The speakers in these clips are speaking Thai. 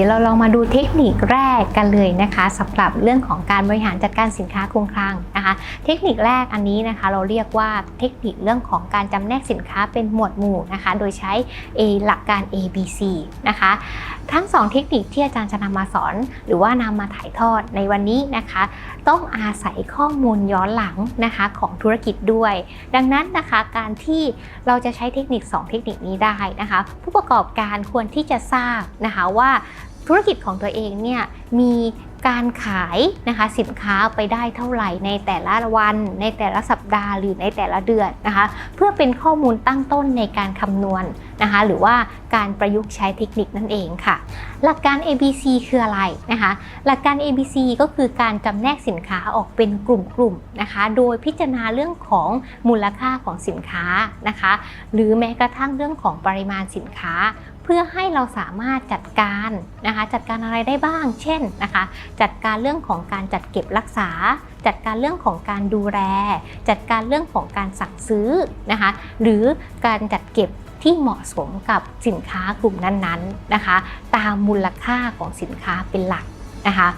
ดี๋ยวเราลองมาดูเทคนิคแรกกันเลยนะคะสำหรับเรื่องของการบริหารจัดการสินค้าคงคลังนะคะ เทคนิคแรกอันนี้นะคะ เราเรียกว่าเทคนิคเรื่องของการจำแนกสินค้าเป็นหมวดหมู่นะคะ โดยใช้ A หลักการ A B C นะคะ ทั้ง 2 เทคนิคที่อาจารย์จะนำมาสอน หรือว่านำมาถ่ายทอดในวันนี้นะคะ ต้องอาศัยข้อมูลย้อนหลังนะคะของธุรกิจด้วย ดังนั้นนะคะการที่เราจะใช้เทคนิค 2 เทคนิคนี้ได้นะคะ ผู้ประกอบการควรที่จะทราบนะคะว่าธุรกิจของตัวเองเนี่ยมี การขายนะคะสินค้าไปได้เท่าไหร่ในแต่ละวันในแต่ละสัปดาห์หรือในแต่ละเดือนนะคะ เพื่อเป็นข้อมูลตั้งต้นในการคำนวณนะคะ หรือว่าการประยุกต์ใช้เทคนิคนั่นเองค่ะ หลักการ ABC คืออะไรนะคะ หลักการ ABC ก็คือการจำแนกสินค้าออกเป็นกลุ่มๆนะคะ โดยพิจารณาเรื่องของมูลค่าของสินค้านะคะ หรือแม้กระทั่งเรื่องของปริมาณสินค้าเพื่อให้เราสามารถจัดการนะคะจัดการอะไรได้บ้าง เช่นนะคะจัดการเรื่องของการจัดเก็บรักษา จัดการเรื่องของการดูแล จัดการเรื่องของการสั่งซื้อนะคะหรือการจัดเก็บที่เหมาะสมกับสินค้ากลุ่มนั้นๆนะคะ ตามมูลค่าของสินค้าเป็นหลัก นะคะ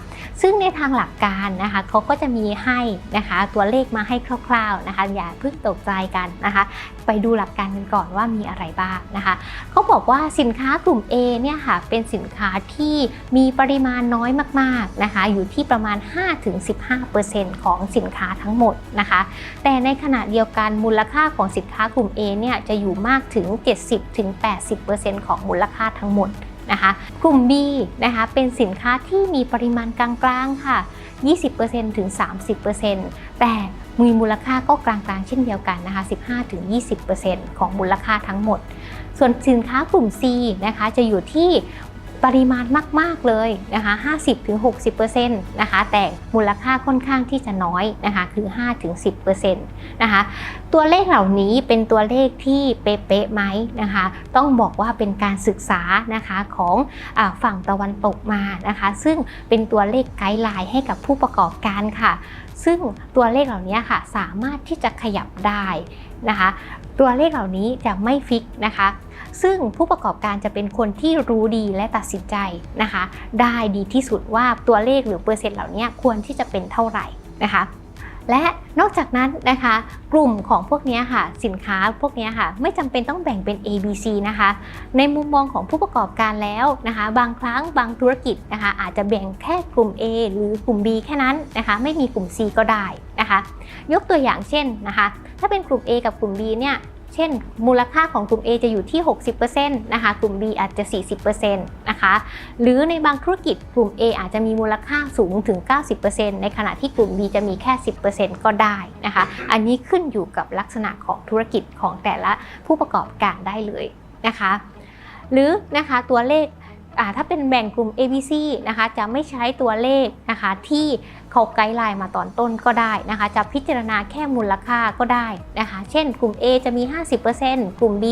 ซึ่งในทางหลักการนะคะเขาก็จะมีให้นะคะตัวเลขมาให้คร่าวๆนะคะ อย่าเพิ่งตกใจกันนะคะ ไปดูหลักการกันก่อนว่ามีอะไรบ้างนะคะเขาบอกว่าสินค้ากลุ่ม A เนี่ยค่ะเป็นสินค้าที่มีปริมาณน้อยมากๆนะคะ อยู่ที่ประมาณ 5-15%ของสินค้าทั้งหมดนะคะ แต่ในขณะเดียวกันมูลค่าของสินค้ากลุ่ม A เนี่ยจะอยู่มากถึง 70-80%ของมูลค่าทั้งหมด นะคะ กลุ่ม B นะคะเป็นสินค้าที่มีปริมาณกลางๆค่ะ 20%ถึง 30%แต่มีมูลค่าก็กลางๆ เช่นเดียวกันนะคะ 15-20%ของมูลค่าทั้งหมด ส่วนสินค้ากลุ่ม C นะคะจะอยู่ที่ ปริมาณมากๆเลยนะคะ50-60%นะคะ แต่มูลค่าค่อนข้างที่จะน้อยนะคะคือ 5-10%นะคะ ตัวเลขเหล่านี้เป็นตัวเลขที่เป๊ะๆไหมนะคะ ต้องบอกว่าเป็นการศึกษานะคะของอฝั่งตะวันตกมานะคะ ซึ่งเป็นตัวเลขไกด์ไลน์ให้กับผู้ประกอบการค่ะ ซึ่งตัวเลขเหล่านี้ค่ะสามารถที่จะขยับได้นะคะ ตัวเลขเหล่านี้จะไม่ฟิกนะคะ ซึ่งผู้ประกอบการจะเป็นคนที่รู้ดีและตัดสินใจนะคะ ได้ดีที่สุดว่าตัวเลขหรือเปอร์เซ็นต์เหล่านี้ควรที่จะเป็นเท่าไหร่นะคะ และนอกจากนั้นนะคะ กลุ่มของพวกนี้ค่ะ สินค้าพวกนี้ค่ะ ไม่จำเป็นต้องแบ่งเป็น A B C นะคะ ในมุมมองของผู้ประกอบการแล้วนะคะ บางครั้งบางธุรกิจนะคะ อาจจะแบ่งแค่กลุ่ม A หรือกลุ่ม B แค่นั้นนะคะ ไม่มีกลุ่ม C ก็ได้นะคะ ยกตัวอย่างเช่นนะคะ ถ้าเป็นกลุ่ม A กับกลุ่ม B เนี่ย เช่น มูลค่าของกลุ่ม A จะอยู่ที่ 60%นะคะ กลุ่ม B อาจจะ 40%นะคะ หรือในบางธุรกิจกลุ่ม A อาจจะมีมูลค่าสูงถึง 90%ในขณะที่กลุ่ม B จะมีแค่ 10%ก็ได้นะคะ อันนี้ขึ้นอยู่กับลักษณะของธุรกิจของแต่ละผู้ประกอบการได้เลยนะคะ หรือนะคะตัวเลข ถ้าเป็นแบ่งกลุ่ม A B C นะคะจะไม่ใช้ตัวเลขนะคะที่เขาไกด์ไลน์มาตอนต้นก็ได้นะคะจะพิจารณาแค่มูลค่าก็ได้นะคะเช่นกลุ่ม A จะมี 50%กลุ่ม B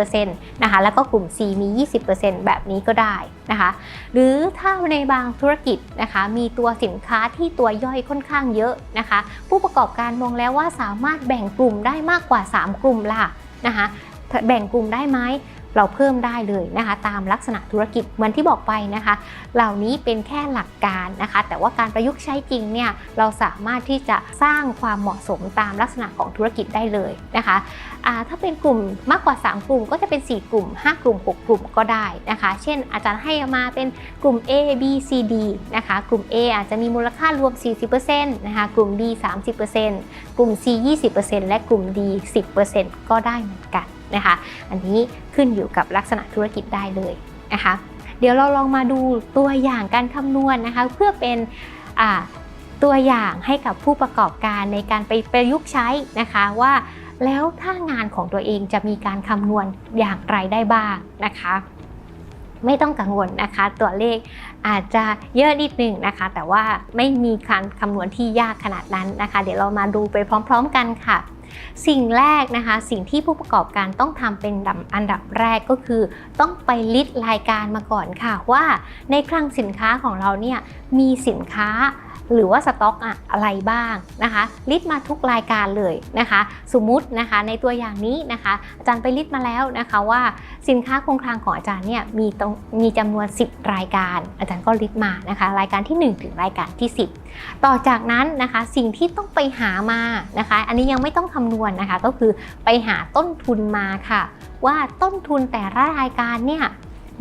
30%นะคะแล้วก็กลุ่ม C มี 20%แบบนี้ก็ได้นะคะหรือถ้าในบางธุรกิจนะคะมีตัวสินค้าที่ตัวย่อยค่อนข้างเยอะนะคะผู้ประกอบการมองแล้วว่าสามารถแบ่งกลุ่มได้มากกว่า 3 กลุ่มล่ะนะคะแบ่งกลุ่มได้ไหม เราเพิ่มได้เลยนะคะ ตามลักษณะธุรกิจเหมือนที่บอกไปนะคะ เหล่านี้เป็นแค่หลักการนะคะ แต่ว่าการประยุกต์ใช้จริงเนี่ยเราสามารถที่จะสร้างความเหมาะสมตามลักษณะของธุรกิจได้เลยนะคะถ้าเป็นกลุ่มมากกว่า 3 กลุ่มก็จะเป็น 4 กลุ่ม 5 กลุ่ม 6 กลุ่มก็ได้นะคะ เช่น อาจารย์ให้มาเป็นกลุ่ม A B C D นะคะ กลุ่ม A อาจจะมีมูลค่ารวม 40%นะคะกลุ่ม B 30%กลุ่ม C 20%และกลุ่ม D 10%ก็ได้เหมือนกัน นะคะ อันนี้ขึ้นอยู่กับลักษณะธุรกิจได้เลยนะคะ เดี๋ยวเราลองมาดูตัวอย่างการคำนวณนะคะ เพื่อเป็นตัวอย่างให้กับผู้ประกอบการในการไปประยุกต์ใช้นะคะว่าแล้วถ้างานของตัวเองจะมีการคำนวณอย่างไรได้บ้างนะคะ ไม่ต้องกังวลนะคะ ตัวเลขอาจจะเยอะนิดหนึ่งนะคะ แต่ว่าไม่มีการคำนวณที่ยากขนาดนั้นนะคะ เดี๋ยวเรามาดูไปพร้อม ๆ กันค่ะ สิ่งแรกนะคะ สิ่งที่ผู้ประกอบการต้องทำเป็นอันดับแรกก็คือ ต้องไปลิสต์รายการมาก่อนค่ะว่า ในคลังสินค้าของเราเนี่ยมีสินค้า หรือว่าสต็อกอะอะไรบ้างนะคะ ลิสต์มาทุกรายการเลยนะคะ สมมุตินะคะในตัวอย่างนี้นะคะ อาจารย์ไปลิสต์มาแล้วนะคะว่าสินค้าคงคลังของอาจารย์เนี่ยมีตรงมีจำนวน 10 รายการ อาจารย์ก็ลิสต์มานะคะ รายการที่ 1 ถึงรายการที่ 10 ต่อจากนั้นนะคะสิ่งที่ต้องไปหามานะคะ อันนี้ยังไม่ต้องคำนวณนะคะก็คือไปหาต้นทุนมาค่ะ ว่าต้นทุนแต่ละรายการเนี่ย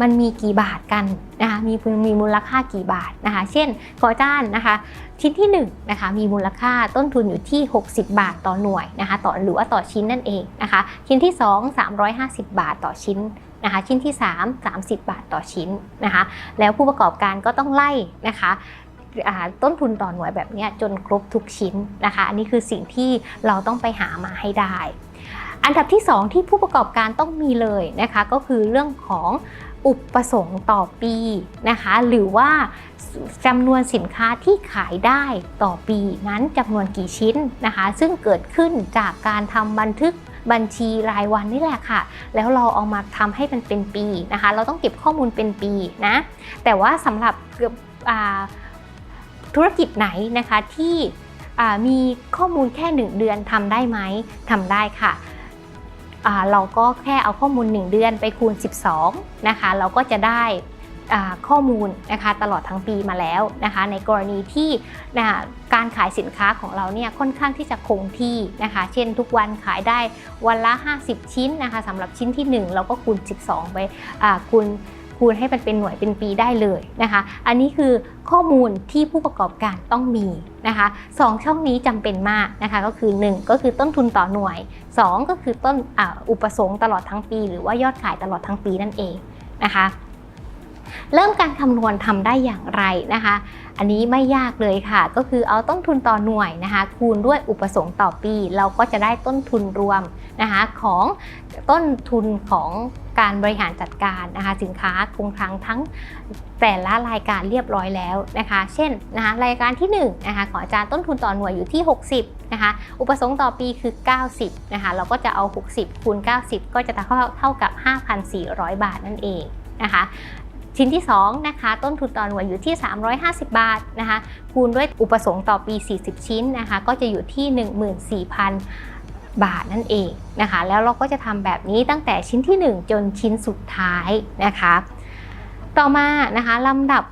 มันมีกี่บาทกันนะคะมีมีมูลค่ากี่บาทนะคะ เช่นขออาจารย์นะคะชิ้นที่1นะคะมีมูลค่าต้นทุนอยู่ที่ 60 บาทต่อหน่วยนะคะต่อหรือว่าต่อชิ้นนั่นเองนะคะ ชิ้นที่ 2 350 บาทต่อชิ้นนะคะชิ้นที่ 3 30 บาทต่อชิ้นนะคะ แล้วผู้ประกอบการก็ต้องไล่นะคะต้นทุนต่อหน่วยแบบนี้จนครบทุกชิ้นนะคะ อันนี้คือสิ่งที่เราต้องไปหามาให้ได้ อันดับที่ 2 ที่ผู้ประกอบการต้องมีเลยนะคะ ก็คือเรื่องของ อุปสงค์ต่อปีนะคะ หรือว่าจำนวนสินค้าที่ขายได้ต่อปีนั้นจำนวนกี่ชิ้นนะคะ ซึ่งเกิดขึ้นจากการทำบันทึกบัญชีรายวันนี่แหละค่ะ แล้วเราเอามาทำให้มันเป็นปีนะคะ เราต้องเก็บข้อมูลเป็นปีนะ แต่ว่าสำหรับธุรกิจไหนนะคะที่มีข้อมูลแค่ 1 เดือนทำได้ไหมทำได้ค่ะ เราก็แค่เอาข้อมูล 1 เดือนไปคูณ 12นะคะเราก็จะได้ข้อมูลนะคะตลอดทั้งปีมาแล้วนะคะในกรณีที่นะการขายสินค้าของเราเนี่ยค่อนข้างที่จะคงที่นะคะเช่นทุกวันขายได้วันละ 50 ชิ้นนะคะสำหรับชิ้นที่ 1 เราก็คูณ 12 ไปคูณ คูณให้มันเป็นหน่วยเป็นปีได้เลยนะคะ อันนี้คือข้อมูลที่ผู้ประกอบการต้องมีนะคะสองช่องนี้จำเป็นมากนะคะก็คือ 1 ก็คือต้นทุนต่อหน่วย 2 ก็คือต้นออุปสงค์ตลอดทั้งปี หรือว่ายอดขายตลอดทั้งปีนั่นเองนะคะเริ่มการคำนวณทำได้อย่างไรนะคะ อันนี้ไม่ยากเลยค่ะ ก็คือเอาต้นทุนต่อหน่วยนะคะ คูณด้วยอุปสงค์ต่อปี เราก็จะได้ต้นทุนรวมนะคะของต้นทุนของ การบริหารจัดการนะคะสินค้าคงคลังทั้งแต่ละรายการเรียบร้อยแล้วนะคะ เช่นนะคะรายการที่1นะคะของอาจารย์ต้นทุนต่อหน่วยอยู่ที่ 60นะคะอุปสงค์ต่อปีคือ 90นะคะเราก็จะเอา 60คูณ90 ก็จะเท่าเท่ากับ 5,400 บาทนั่นเองนะคะชิ้นที่2นะคะต้นทุนต่อหน่วยอยู่ที่ 350 บาทนะคะคูณด้วยอุปสงค์ต่อปี 40 ชิ้นนะคะก็จะอยู่ที่ 14,000 บาทนั่นเองนะคะ แล้วเราก็จะทำแบบนี้ตั้งแต่ชิ้นที่ 1 จนชิ้นสุดท้ายนะคะ ต่อมานะคะลำดับ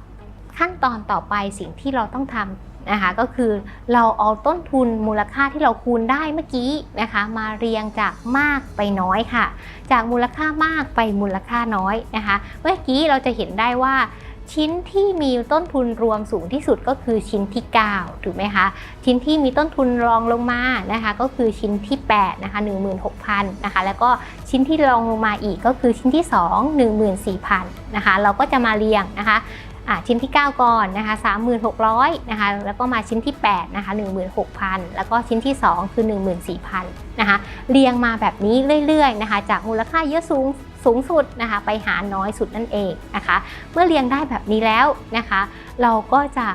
ขั้นตอนต่อไปสิ่งที่เราต้องทำนะคะ ก็คือเราเอาต้นทุนมูลค่าที่เราคูณได้เมื่อกี้นะคะ มาเรียงจากมากไปน้อยค่ะ จากมูลค่ามากไปมูลค่าน้อยนะคะ เมื่อกี้เราจะเห็นได้ว่า ชิ้นที่มีต้นทุนรวมสูงที่สุดก็คือชิ้นที่ 9 ถูกไหมคะ ชิ้นที่มีต้นทุนรองลงมานะคะก็คือชิ้นที่8นะคะ16,000นะคะแล้วก็ชิ้นที่รองลงมาอีกก็คือชิ้นที่ 2 14,000นะคะเราก็จะมาเรียงนะคะชิ้นที่ 9 ก่อนนะคะ3,600นะคะแล้วก็มาชิ้นที่8นะคะ16,000 แล้วก็ชิ้นที่ 2 คือ 14,000นะคะเรียงมาแบบนี้เรื่อยๆนะคะจากมูลค่าเยอะสูง สูงสุดนะคะ ไปหาน้อยสุดนั่นเองนะคะ เมื่อเรียงได้แบบนี้แล้วนะคะ เราก็จะ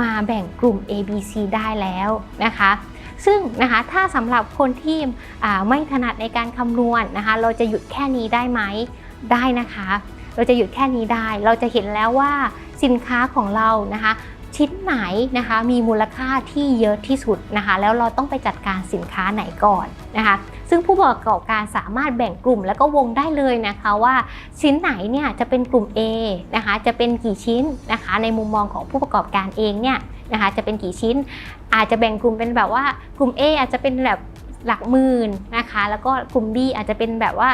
มาแบ่งกลุ่ม A B C ได้แล้วนะคะ ซึ่งนะคะถ้าสำหรับคนที่ไม่ถนัดในการคำนวณนนะคะ เราจะหยุดแค่นี้ได้ไหมได้นะคะ เราจะหยุดแค่นี้ได้ เราจะเห็นแล้วว่าสินค้าของเรานะคะชิ้นไหนนะคะมีมูลค่าที่เยอะที่สุดนะคะ แล้วเราต้องไปจัดการสินค้าไหนก่อนนะคะ ซึ่งผู้ประกอบการสามารถแบ่งกลุ่มแล้วก็วงได้เลยนะคะว่าชิ้นไหนเนี่ยจะเป็นกลุ่ม A นะคะจะเป็นกี่ชิ้นนะคะ ในมุมมองของผู้ประกอบการเองเนี่ยนะคะจะเป็นกี่ชิ้น อาจจะแบ่งกลุ่มเป็นแบบว่ากลุ่ม A อาจจะเป็นแบบหลักหมื่นนะคะ แล้วก็กลุ่ม B อาจจะเป็นแบบว่า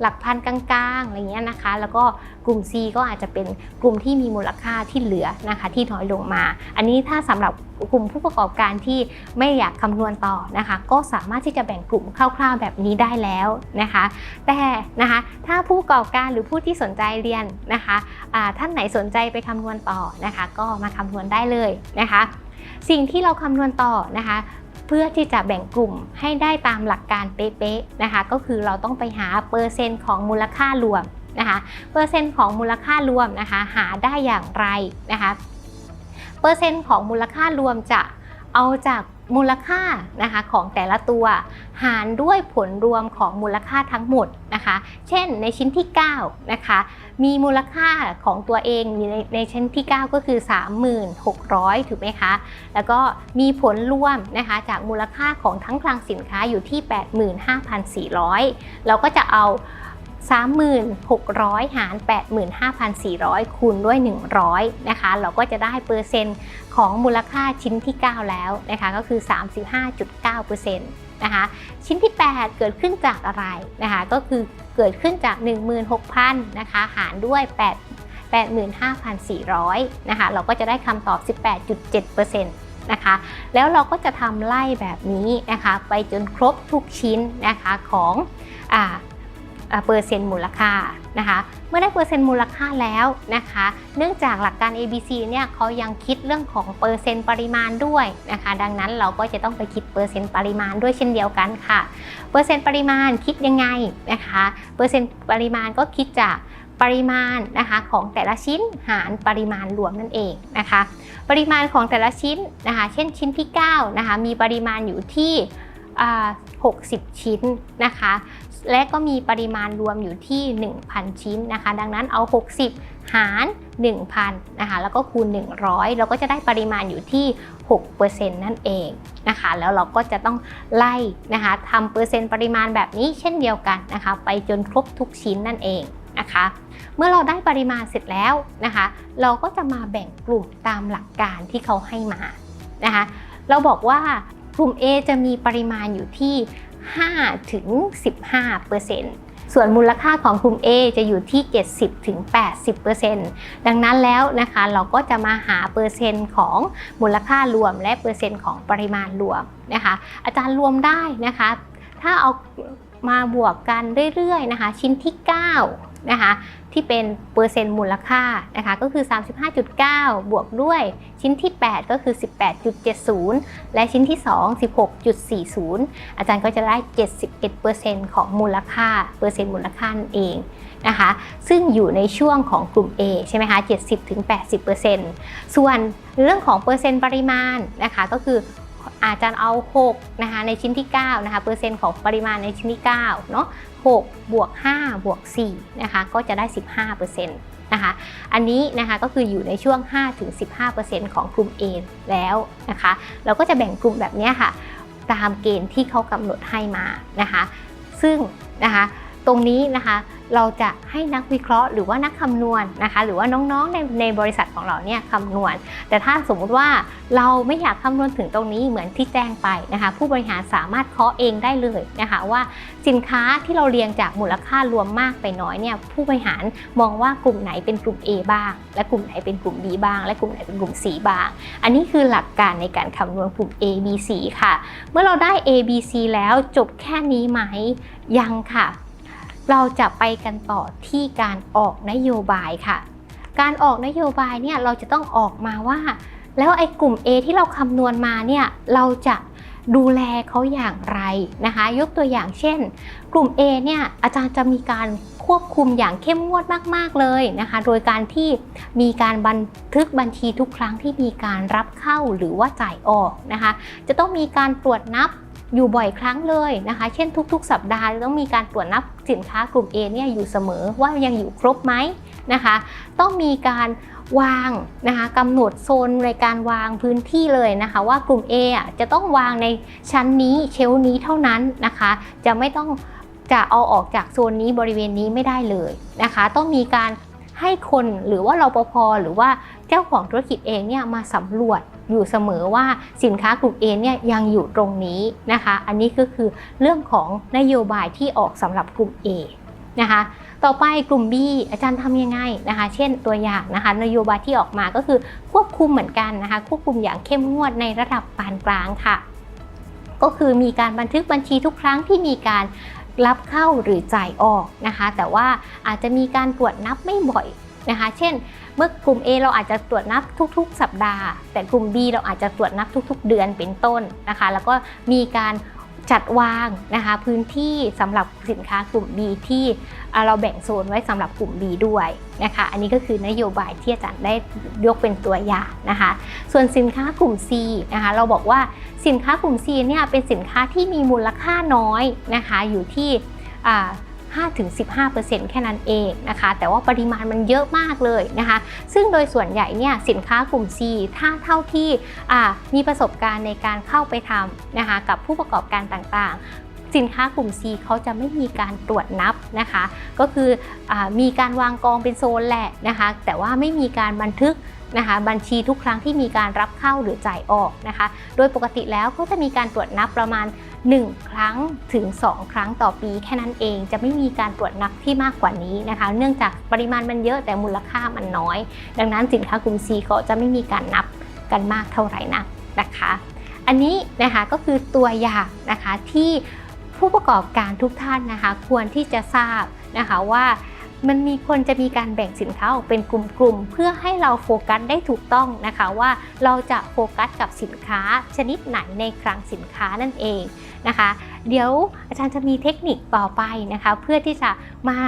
หลักพันกลางๆอะไรเงี้ยนะคะ แล้วก็กลุ่ม C ก็อาจจะเป็นกลุ่มที่มีมูลค่าที่เหลือนะคะที่น้อยลงมา อันนี้ถ้าสำหรับกลุ่มผู้ประกอบการที่ไม่อยากคำนวณต่อนะคะ ก็สามารถที่จะแบ่งกลุ่มคร่าวๆแบบนี้ได้แล้วนะคะ แต่นะคะถ้าผู้ประกอบการหรือผู้ที่สนใจเรียนนะคะท่านไหนสนใจไปคำนวณต่อนะคะ ก็มาคำนวณได้เลยนะคะ สิ่งที่เราคำนวณต่อนะคะ เพื่อที่จะแบ่งกลุ่มให้ได้ตามหลักการเป๊ะๆนะคะก็คือเราต้องไปหาเปอร์เซ็นต์ของมูลค่ารวมนะคะเปอร์เซ็นต์ของมูลค่ารวมนะคะหาได้อย่างไรนะคะเปอร์เซ็นต์ของมูลค่ารวมจะเอาจาก มูลค่านะคะของแต่ละตัว หารด้วยผลรวมของมูลค่าทั้งหมดนะคะ เช่นในชิ้นที่9นะคะมีมูลค่าของตัวเองในในชิ้นที่ 9 ก็คือ 36,000 ถูกไหมคะ แล้วก็มีผลรวมนะคะจากมูลค่าของทั้งคลังสินค้าอยู่ที่ 85,400 เราก็จะเอา 3,600 หาร 85,400 คูณด้วย 100 นะคะ เราก็จะได้เปอร์เซ็นต์ของมูลค่าชิ้นที่ 9 แล้วนะคะ ก็คือ 35.9%นะคะ ชิ้นที่ 8 เกิดขึ้นจากอะไรนะคะ ก็คือเกิดขึ้นจาก 16,000 นะคะ หารด้วย 8 85,400 นะคะ เราก็จะได้คำตอบ 18.7%นะคะแล้วเราก็จะทำไล่แบบนี้นะคะ ไปจนครบทุกชิ้นนะคะของอ่าอ่า เปอร์เซ็นต์มูลค่านะคะ เมื่อได้เปอร์เซ็นต์มูลค่าแล้วนะคะ เนื่องจากหลักการ ABC เนี่ยเขายังคิดเรื่องของเปอร์เซ็นต์ปริมาณด้วยนะคะ ดังนั้นเราก็จะต้องไปคิดเปอร์เซ็นต์ปริมาณด้วยเช่นเดียวกันค่ะ เปอร์เซ็นต์ปริมาณคิดยังไงนะคะ เปอร์เซ็นต์ปริมาณก็คิดจากปริมาณนะคะของแต่ละชิ้นหารปริมาณรวมนั่นเองนะคะ ปริมาณของแต่ละชิ้นนะคะ เช่นชิ้นที่9นะคะมีปริมาณอยู่ที่ 60 ชิ้นนะคะ และก็มีปริมาณรวมอยู่ที่ 1,000 ชิ้นนะคะ ดังนั้นเอา 60 หาร 1,000นะคะแล้วก็คูณ 100 เราก็จะได้ปริมาณอยู่ที่ 6%นั่นเองนะคะ แล้วเราก็จะต้องไล่นะคะทำเปอร์เซ็นต์ปริมาณแบบนี้เช่นเดียวกันนะคะ ไปจนครบทุกชิ้นนั่นเองนะคะ เมื่อเราได้ปริมาณเสร็จแล้วนะคะ เราก็จะมาแบ่งกลุ่มตามหลักการที่เขาให้มานะคะ เราบอกว่ากลุ่ม A จะมีปริมาณอยู่ที่ 5 ถึง 15เปอร์เซ็นต์ส่วนมูลค่าของกลุ่ม A จะอยู่ที่ 70ถึง80เปอร์เซ็นต์ดังนั้นแล้วนะคะเราก็จะมาหาเปอร์เซ็นต์ของมูลค่ารวม และเปอร์เซ็นต์ของปริมาณรวมนะคะ อาจารย์รวมได้นะคะ ถ้าเอามาบวกกันเรื่อยๆนะคะ ชิ้นที่ 9 นะคะที่เป็นเปอร์เซ็นต์มูลค่านะคะก็คือ 35.9 บวกด้วยชิ้นที่ 8 ก็คือ 18.70 และชิ้นที่ 2 16.40 อาจารย์ก็จะได้ 71%ของมูลค่าเปอร์เซ็นต์มูลค่านั่นเองนะคะซึ่งอยู่ในช่วงของกลุ่ม A ใช่ไหมคะ 70-80%ส่วนเรื่องของเปอร์เซ็นต์ปริมาณนะคะก็คืออาจารย์เอา 6 นะคะในชิ้นที่ 9 นะคะเปอร์เซ็นต์ของปริมาณในชิ้นที่ 9 เนาะ 6 บวก 5 บวก 4 นะคะ ก็จะได้ 15%นะคะ อันนี้นะคะก็คืออยู่ในช่วง 5-15%ของกลุ่ม A แล้วนะคะ เราก็จะแบ่งกลุ่มแบบนี้ค่ะ ตามเกณฑ์ที่เขากำหนดให้มานะคะ ซึ่งนะคะ ตรงนี้นะคะ เราจะให้นักวิเคราะห์หรือว่านักคำนวณนะคะ หรือว่าน้องๆในในบริษัทของเราเนี่ยคำนวณ แต่ถ้าสมมุติว่าเราไม่อยากคำนวณถึงตรงนี้เหมือนที่แจ้งไปนะคะ ผู้บริหารสามารถเคาะเองได้เลยนะคะว่าสินค้าที่เราเรียงจากมูลค่ารวมมากไปน้อยเนี่ยผู้บริหารมองว่ากลุ่มไหนเป็นกลุ่ม A บ้าง และกลุ่มไหนเป็นกลุ่ม B บ้าง และกลุ่มไหนเป็นกลุ่ม C บ้าง อันนี้คือหลักการในการคำนวณกลุ่ม A B C ค่ะ เมื่อเราได้ A B C แล้วจบแค่นี้ไหมยังค่ะ เราจะไปกันต่อที่การออกนโยบายค่ะ การออกนโยบายเนี่ยเราจะต้องออกมาว่า แล้วไอ้กลุ่ม A ที่เราคำนวณมาเนี่ยเราจะดูแลเขาอย่างไรนะคะ ยกตัวอย่างเช่น กลุ่ม A เนี่ยอาจารย์จะมีการควบคุมอย่างเข้มงวดมาก ๆ เลยนะคะ โดยการที่มีการบันทึกบัญชีทุกครั้งที่มีการรับเข้าหรือว่าจ่ายออกนะคะ จะต้องมีการตรวจนับ อยู่บ่อยครั้งเลยนะคะ เช่นทุก ๆ สัปดาห์ต้องมีการตรวจนับสินค้ากลุ่ม A เนี่ยอยู่เสมอว่ายังอยู่ครบไหมนะคะ ต้องมีการวางนะคะกำหนดโซนในการวางพื้นที่เลยนะคะ ว่ากลุ่ม A อะจะต้องวางในชั้นนี้เชลนี้เท่านั้นนะคะ จะไม่ต้องจะเอาออกจากโซนนี้บริเวณนี้ไม่ได้เลยนะคะ ต้องมีการให้คนหรือว่ารปภหรือว่าเจ้าของธุรกิจเองเนี่ยมาสำรวจ อยู่เสมอว่าสินค้ากลุ่ม A เนี่ยยังอยู่ตรงนี้นะคะ อันนี้ก็คือเรื่องของนโยบายที่ออกสำหรับกลุ่ม A นะคะต่อไปกลุ่ม B อาจารย์ทำยังไงนะคะ เช่นตัวอย่างนะคะนโยบายที่ออกมาก็คือควบคุมเหมือนกันนะคะ ควบคุมอย่างเข้มงวดในระดับปานกลางค่ะ ก็คือมีการบันทึกบัญชีทุกครั้งที่มีการรับเข้าหรือจ่ายออกนะคะ แต่ว่าอาจจะมีการตรวจนับไม่บ่อย นะคะ เช่น เมื่อกลุ่ม A เราอาจจะตรวจนับทุก ๆ สัปดาห์ แต่กลุ่ม B เราอาจจะตรวจนับทุก ๆ เดือนเป็นต้นนะคะ แล้วก็มีการจัดวางนะคะพื้นที่สำหรับสินค้ากลุ่ม B ที่เราแบ่งโซนไว้สำหรับกลุ่ม B ด้วยนะคะ อันนี้ก็คือนโยบายที่อาจารย์ได้ยกเป็นตัวอย่างนะคะ ส่วนสินค้ากลุ่ม C นะคะเราบอกว่าสินค้ากลุ่ม C เนี่ยเป็นสินค้าที่มีมูลค่าน้อยนะคะอยู่ที่อ่า 5-15%แค่นั้นเองนะคะ แต่ว่าปริมาณมันเยอะมากเลยนะคะ ซึ่งโดยส่วนใหญ่เนี่ยสินค้ากลุ่ม C ถ้าเท่าที่มีประสบการณ์ในการเข้าไปทำนะคะกับผู้ประกอบการต่างๆสินค้ากลุ่ม C เขาจะไม่มีการตรวจนับนะคะ ก็คืออมีการวางกองเป็นโซนแหละนะคะ แต่ว่าไม่มีการบันทึกนะคะบัญชีทุกครั้งที่มีการรับเข้าหรือจ่ายออกนะคะ โดยปกติแล้วก็จะมีการตรวจนับประมาณ 1 ครั้งถึง 2 ครั้งต่อปีแค่นั้นเอง จะไม่มีการตรวจนับที่มากกว่านี้นะคะ เนื่องจากปริมาณมันเยอะแต่มูลค่ามันน้อย ดังนั้นสินค้ากลุ่ม C ก็จะไม่มีการนับกันมากเท่าไหร่นักนะคะ อันนี้นะคะก็คือตัวอย่างนะคะที่ผู้ประกอบการทุกท่านนะคะ ควรที่จะทราบนะคะว่ามันมีคนจะมีการแบ่งสินค้าออกเป็นกลุ่มๆ เพื่อให้เราโฟกัสได้ถูกต้องนะคะว่าเราจะโฟกัสกับสินค้าชนิดไหนในคลังสินค้านั่นเอง นะคะ เดี๋ยวอาจารย์จะมีเทคนิคต่อไปนะคะ เพื่อที่จะมา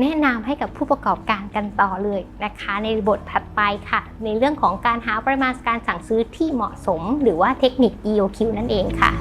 แนะนำให้กับผู้ประกอบการกันต่อเลยนะคะ ในบทถัดไปค่ะ ในเรื่องของการหาปริมาณการสั่งซื้อที่เหมาะสม หรือว่าเทคนิค EOQ นั่นเองค่ะ